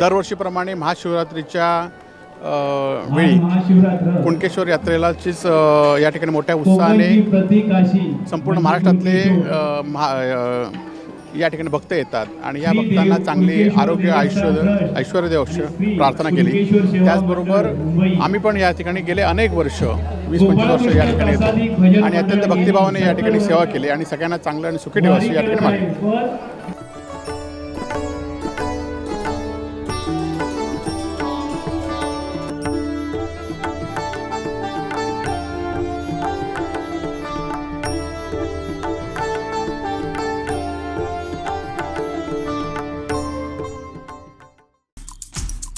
दरवर्षीप्रमाणे महाशिवरात्रीच्या वेळी कुणकेश्वर यात्रेलाचीच या ठिकाणी मोठ्या उत्साहाने संपूर्ण महाराष्ट्रातले अ, महा या ठिकाणी भक्त येतात. आणि या भक्तांना चांगली आरोग्य आयुष्य ऐश्वर देव प्रार्थना केली. त्याचबरोबर आम्ही पण या ठिकाणी गेले अनेक वर्ष वीस पंचवीस वर्ष या ठिकाणी येतो. आणि अत्यंत भक्तिभावाने या ठिकाणी सेवा केली आणि सगळ्यांना चांगलं आणि सुखी ठेवा अशी या ठिकाणी मागणी.